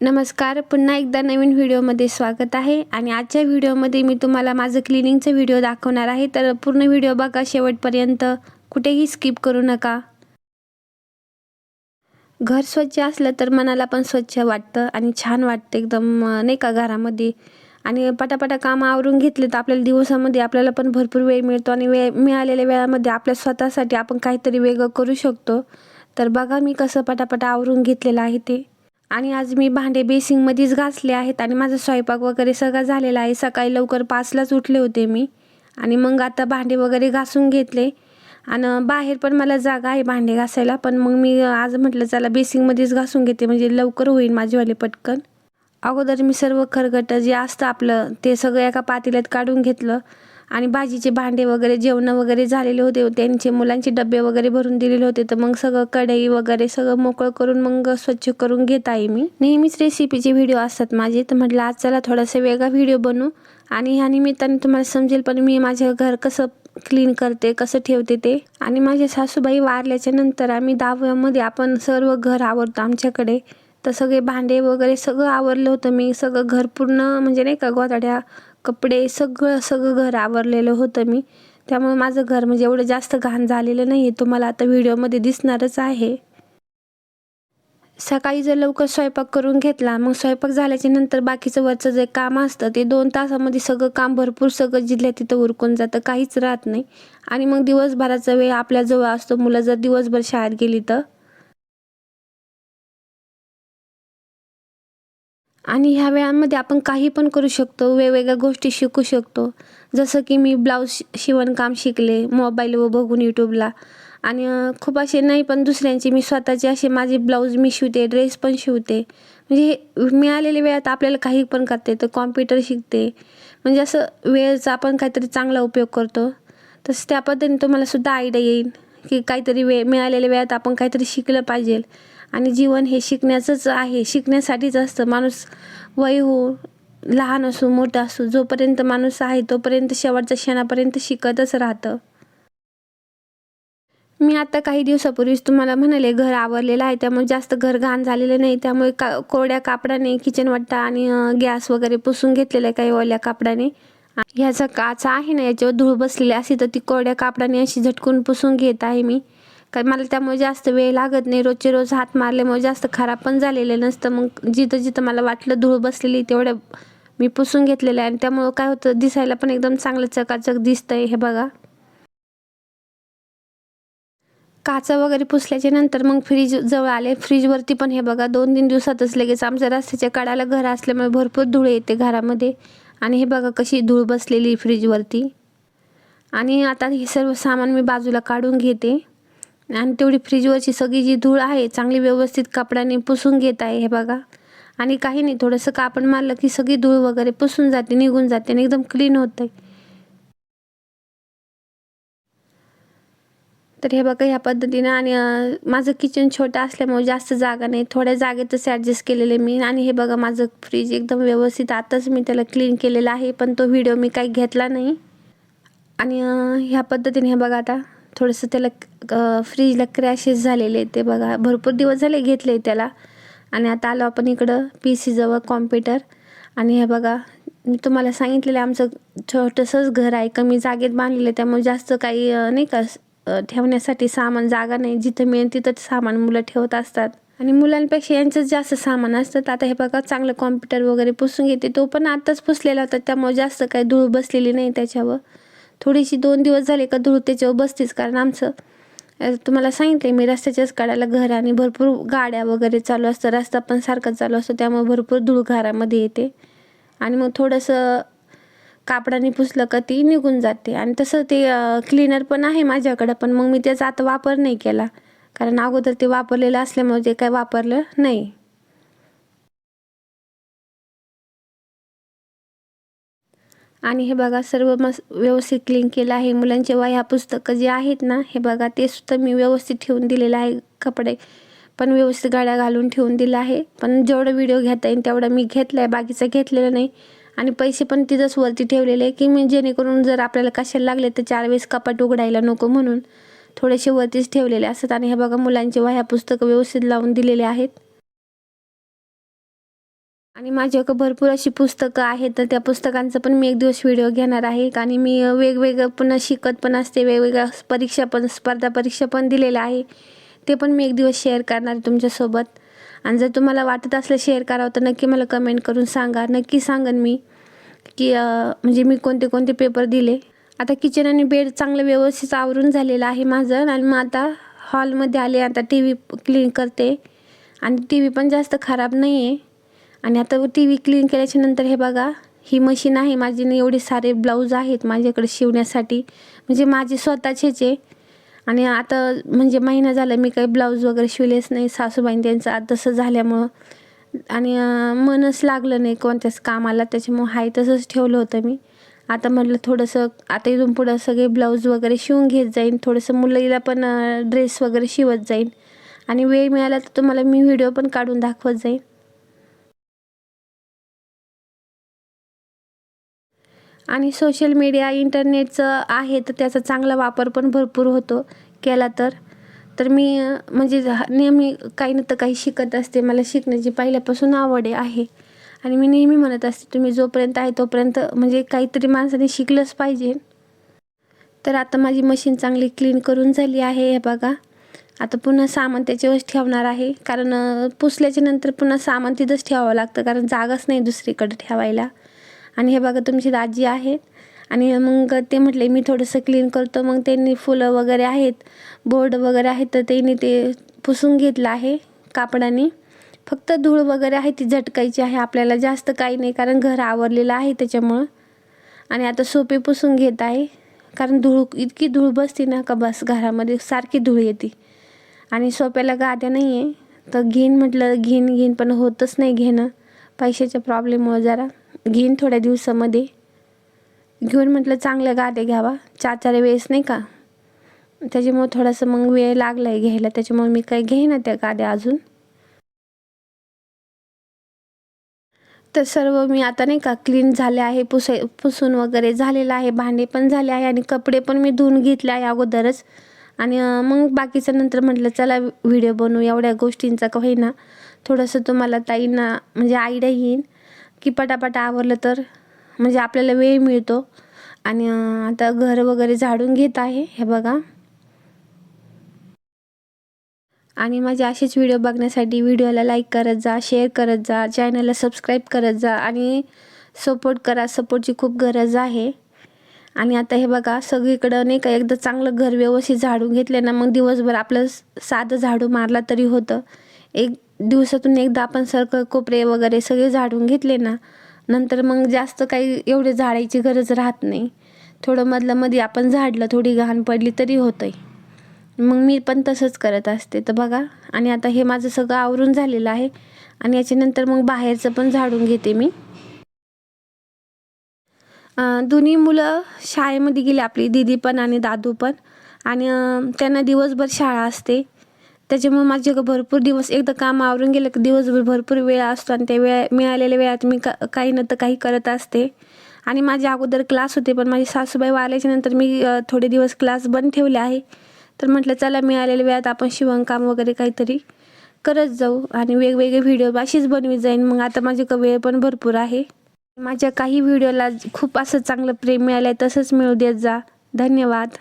नमस्कार पुन्हा एकदा नवीन व्हिडिओमध्ये स्वागत आहे. आणि आजच्या व्हिडिओमध्ये मी तुम्हाला माझं क्लिनिंगचं व्हिडिओ दाखवणार आहे. तर पूर्ण व्हिडिओ बघा शेवटपर्यंत. कुठेही स्किप करू नका. घर स्वच्छ असलं तर मनाला पण स्वच्छ वाटतं आणि छान वाटतं एकदम नाही का घरामध्ये. आणि पटापटा काम आवरून घेतले तर आपल्याला दिवसामध्ये आपल्याला पण भरपूर वेळ मिळतो आणि वेळ मिळालेल्या वेळामध्ये आपल्या स्वतःसाठी आपण काहीतरी वेगळं करू शकतो. तर बघा मी कसं पटापटा आवरून घेतलेलं आहे ते. आणि आज मी भांडे बेसिंगमध्येच घासले आहेत आणि माझा स्वयंपाक वगैरे सगळा झालेला आहे. सकाळी लवकर पाचलाच उठले होते मी. आणि मग आता भांडे वगैरे घासून घेतले. आणि बाहेर पण मला जागा आहे भांडे घासायला पण मग मी आज म्हटलं चला बेसिंगमध्येच घासून घेते म्हणजे लवकर होईल माझीवाले पटकन. अगोदर मी सर्व खरगट जे असतं आपलं ते सगळं एका पातेल्यात काढून घेतलं. आणि भाजीचे भांडे वगैरे जेवणं वगैरे झालेले होते. त्यांचे मुलांचे डबे वगैरे भरून दिलेले होते. तर मग सगळं कढई वगैरे सगळं मोकळं करून मग स्वच्छ करून घेत आहे मी. नेहमीच रेसिपीचे व्हिडिओ असतात माझे. तर म्हटलं आज चला थोडासा वेगळा व्हिडिओ बनवू. आणि ह्या निमित्ताने तुम्हाला समजेल पण मी माझं घर कसं क्लीन करते कसं ठेवते ते. आणि माझे सासूबाई वारल्याच्या नंतर आम्ही दहाव्यामध्ये आपण सर्व घर आवरतो आमच्याकडे. तर सगळे भांडे वगैरे सगळं आवरलं होतं मी. सगळं घर पूर्ण म्हणजे नाही का गोताड्या कपडे सगळं सगळं घर आवरलेलं होतं मी. त्यामुळे माझं घर म्हणजे एवढं जास्त घाण झालेलं नाही आहे तुम्हाला आता व्हिडिओमध्ये दिसणारच आहे. सकाळी जर लवकर स्वयंपाक करून घेतला मग स्वयंपाक झाल्याच्यानंतर बाकीचं वरचं जे काम असतं ते दोन तासामध्ये सगळं काम भरपूर सगळं जिल्ह्यात तिथं उरकून जातं काहीच राहत नाही. आणि मग दिवसभराचा वेळ आपल्याजवळ असतो. मुलं जर दिवसभर शाळेत गेली तर? आणि ह्या वेळांमध्ये आपण काही पण करू शकतो वेगवेगळ्या गोष्टी शिकू शकतो. जसं की मी ब्लाऊज शिवणकाम शिकले मोबाईलवर बघून यूट्यूबला आणि खूप असे नाही पण दुसऱ्यांचे मी स्वतःचे असे माझे ब्लाऊज मी शिवते ड्रेस पण शिवते. म्हणजे हे मिळालेल्या वेळात आपल्याला काही पण करते तर कॉम्प्युटर शिकते. म्हणजे असं वेळेचा आपण काहीतरी चांगला उपयोग करतो. तसं त्या पद्धतीने तुम्हाला सुद्धा आयडिया येईल की काहीतरी वेळ मिळालेल्या वेळात आपण काहीतरी शिकलं पाहिजे. आणि जीवन हे शिकण्याचंच आहे. शिकण्यासाठीच असतं. माणूस वय हो लहान असो मोठा असो जोपर्यंत माणूस आहे तोपर्यंत शेवटच्या क्षणापर्यंत शिकतच राहतं. मी आता काही दिवसापूर्वीच तुम्हाला म्हणाले घर आवरलेलं आहे त्यामुळे जास्त घर घाण झालेलं नाही. त्यामुळे का कोरड्या कापडाने किचन वट्टा आणि गॅस वगैरे पुसून घेतलेलं आहे काही ओल्या कापडाने. ह्याचा काचा आहे ना याच्यावर धूळ बसलेली असे तर ती कोरड्या कापडाने अशी झटकून पुसून घेत आहे मी. कारण मला त्यामुळे जास्त वेळ लागत नाही. रोजचे रोज हात मारल्यामुळे जास्त खराब पण झालेलं नसतं. मग जिथं जिथं मला वाटलं धूळ बसलेली तेवढं मी पुसून घेतलेलं आहे. आणि त्यामुळं काय होतं दिसायला पण एकदम चांगलं चकाचक दिसतंय हे बघा. काचा वगैरे पुसल्याच्या नंतर मग फ्रीज जवळ आले. फ्रीजवरती पण हे बघा दोन तीन दिवसातच लगेच आमच्या रस्त्याच्या कडाला घर असल्यामुळे भरपूर धुळे येते घरामध्ये. आणि हे बघा कशी धूळ बसलेली फ्रीजवरती आणि आता हे सर्व सामान मी बाजूला काढून घेते. आणि तेवढी फ्रीजवरची सगळी जी धूळ आहे चांगली व्यवस्थित कपड्याने पुसून घेत आहे हे बघा. आणि काही नाही थोडंसं कापड मारलं की सगळी धूळ वगैरे पुसून जाते निघून जाते आणि एकदम क्लीन होतं तर हे बघा ह्या पद्धतीनं आणि माझं किचन छोटं असल्यामुळे जास्त जागा नाही. थोड्या जागेतच ॲडजस्ट केलेले मी. आणि हे बघा माझं फ्रीज एकदम व्यवस्थित आताच मी त्याला क्लीन केलेलं आहे पण तो व्हिडिओ मी काही घेतला नाही. आणि ह्या पद्धतीने हे बघा आता थोडंसं त्याला फ्रीजला क्रॅशेस झालेले ते बघा. भरपूर दिवस झाले घेतले त्याला. आणि आता आलो आपण इकडं पी सीजवळ कॉम्प्युटर आणि हे बघा मी तुम्हाला सांगितलेलं आमचं छोटंसंच घर आहे. कमी जागेत बांधलेलं आहे. त्यामुळे जास्त काही नाही का ठेवण्यासाठी सामान जागा नाही. जिथं मिळेल तिथंच सामान मुलं ठेवत असतात. आणि मुलांपेक्षा यांचंच जास्त सामान असतं. आता हे बघा चांगलं कॉम्प्युटर वगैरे पुसून घेते. तो पण आत्ताच पुसलेला होता. त्यामुळे जास्त काही धूळ बसलेली नाही त्याच्यावर. थोडीशी दोन दिवस झाले का धूळ त्याच्यावर बसतेच. कारण आमचं तुम्हाला सांगितले मी रस्त्याच्याच काढायला घर आणि भरपूर गाड्या वगैरे चालू असतं. रस्ता पण सारखा चालू असतो त्यामुळे भरपूर धूळ घरामध्ये येते. आणि मग थोडंसं कापडाने पुसलं का ती निघून जाते. आणि तसं ते क्लीनर पण आहे माझ्याकडं पण मग मी त्याचा आता वापर नाही केला. कारण अगोदर ते वापरलेलं असल्यामुळे ते काय वापरलं नाही. आणि हे बघा सर्व मस्त व्यवस्थित क्लीन केलं आहे. मुलांचे वह्या पुस्तकं जे आहेत ना हे बघा ते सुद्धा मी व्यवस्थित ठेवून दिलेलं आहे. कपडे पण व्यवस्थित गाड्या घालून ठेवून दिलं आहे. पण जेवढं व्हिडिओ घेता येईल तेवढा मी घेतला आहे बाकीचं घेतलेलं नाही. आणि पैसे पण तिथंच वरती ठेवलेले आहे की मी जेणेकरून जर आपल्याला कशाला लागले तर चार वेळेस कपाट उघडायला नको म्हणून थोडेसे वरतीच ठेवलेले असतात. आणि हे बघा मुलांचे वह्या पुस्तकं व्यवस्थित लावून दिलेले आहेत. आणि माझ्याकडे भरपूर अशी पुस्तकं आहेत तर त्या पुस्तकांचं पण मी एक दिवस व्हिडिओ घेणार आहे. आणि मी वेगवेगळं पुन्हा शिकत पण असते वेगवेगळ्या परीक्षा पण स्पर्धा परीक्षा पण दिलेल्या आहे. ते पण मी एक दिवस शेअर करणार आहे तुमच्यासोबत. आणि जर तुम्हाला वाटत असलं शेअर करावं तर नक्की मला कमेंट करून सांगा. नक्की सांगन मी की म्हणजे मी कोणते कोणते पेपर दिले. आता किचन आणि बेड चांगलं व्यवस्थित आवरून झालेलं आहे माझं. आणि मग आता हॉलमध्ये आले आता टी व्ही क्लीन करते. आणि टी व्ही पण जास्त खराब नाही आहे आणि आता टी व्ही क्लीन केल्याच्यानंतर हे बघा ही मशीन आहे माझी एवढे सारे ब्लाऊज आहेत माझ्याकडे शिवण्यासाठी. म्हणजे माझे स्वतःचेच आहे. आणि आता म्हणजे महिना झाला मी काही ब्लाऊज वगैरे शिवलेच नाही सासूबाईन त्यांचं आता तसं झाल्यामुळं. आणि मनच लागलं नाही कोणत्याच कामाला त्याच्यामुळं हाय तसंच ठेवलं होतं मी. आता म्हटलं थोडंसं आता इथून पुढं सगळे ब्लाऊज वगैरे शिवून घेत जाईन. थोडंसं मुलीला पण ड्रेस वगैरे शिवत जाईन. आणि वेळ मिळाला तर तुम्हाला मी व्हिडिओ पण काढून दाखवत जाईन. आणि सोशल मीडिया इंटरनेटचं आहे तर त्याचा चांगला वापर पण भरपूर होतो केला तर. तर मी म्हणजे नेहमी काही ना तर काही शिकत असते. मला शिकण्याची पहिल्यापासून आवड आहे- आणि मी नेहमी म्हणत असते तुम्ही जोपर्यंत आहे तोपर्यंत म्हणजे काहीतरी माणसाने शिकलंच पाहिजे. तर आता माझी मशीन चांगली क्लीन करून झाली आहे हे बघा. आता पुन्हा सामान त्याच्यावरच ठेवणार आहे. कारण पुसल्याच्या नंतर पुन्हा सामान तिथंच ठेवावं लागतं. कारण जागाच नाही दुसरीकडे ठेवायला. आणि हे बघा तुमची दाजी आहेत. आणि मग ते म्हटले मी थोडंसं क्लीन करतो. मग त्यांनी फुलं वगैरे आहेत बोर्ड वगैरे आहेत तर त्यांनी ते पुसून घेतलं आहे कापडाने. फक्त धूळ वगैरे आहे ती झटकायची आहे. आपल्याला जास्त काही नाही कारण घर आवरलेलं आहे त्याच्यामुळं. आणि आता सोपे पुसून घेत आहे कारण धूळ इतकी धूळ बसते ना का बस घरामध्ये सारखी धूळ येते. आणि सोप्याला गाद्या नाही आहे तर घेईन म्हटलं घेईन घेईन पण होतच नाही घेणं. पैशाच्या प्रॉब्लेममुळे जरा. घेईन थोड्या दिवसामध्ये. घेऊन म्हटलं चांगल्या गाद्या घ्यावा. चार चार वेळेस नाही का? त्याच्यामुळं थोडासा मग वेळ लागला आहे घ्यायला. त्याच्यामुळे मी काही घेईना त्या गाद्या अजून. तर सर्व मी आता नाही का क्लीन झाले आहे. पुसाय पुसून वगैरे झालेलं आहे. भांडे पण झाले आहे आणि कपडे पण मी धुवून घेतले आहे अगोदरच. आणि मग बाकीचं नंतर म्हटलं चला व्हिडिओ बनवू. एवढ्या गोष्टींचा का होईना. थोडंसं तुम्हाला ताईंना म्हणजे आयडिया येईन. की पटापट आवरलं तर? म्हणजे आपल्याला वेळ मिळतो. आणि आता घर वगैरे झाडून घेत आहे हे बघा. आणि माझे असेच व्हिडिओ बघण्यासाठी व्हिडिओला लाईक करत जा शेअर करत जा चॅनलला सबस्क्राईब करत जा आणि सपोर्ट करा. सपोर्टची खूप गरज आहे. आणि आता हे बघा सगळीकडं नाही का एकदा चांगलं घर व्यवस्थित झाडून घेतले ना मग दिवसभर आपलं साधं झाडू मारला तरी होतं. एक दिवसातून एकदा आपण सर्कल कोपरे वगैरे सगळे झाडून घेतले ना नंतर मग जास्त काही एवढे झाडायची गरज राहत नाही. थोडं मधल्यामध्ये मध्ये आपण झाडलं थोडी घाण पडली तरी होतंय. मग मी पण तसंच करत असते. तर बघा आणि आता हे माझं सगळं आवरून झालेलं आहे आणि याच्यानंतर मग बाहेरचं पण झाडून घेते मी. दोन्ही मुलं शाळेमध्ये गेली आपली दीदी पण आणि दादू पण. आणि त्यांना दिवसभर शाळा असते. त्याच्यामुळे माझे भरपूर दिवस एकदा काम आवरून गेलं की दिवसभर भरपूर वेळ असतो आणि त्या वेळा मिळालेल्या वेळात मी का काही ना तर काही करत असते. आणि माझे अगोदर क्लास होते पण माझी सासूबाई वाल्याच्यानंतर मी थोडे दिवस क्लास बंद ठेवले आहे. तर म्हटलं चला मिळालेल्या वेळात आपण शिवणकाम वगैरे काहीतरी करत जाऊ आणि वेगवेगळे व्हिडिओ अशीच बनवी जाईन. मग आता माझे वेळ पण भरपूर आहे. माझ्या काही व्हिडिओला खूप असं चांगलं प्रेम मिळालं आहे तसंच मिळू देत जा. धन्यवाद.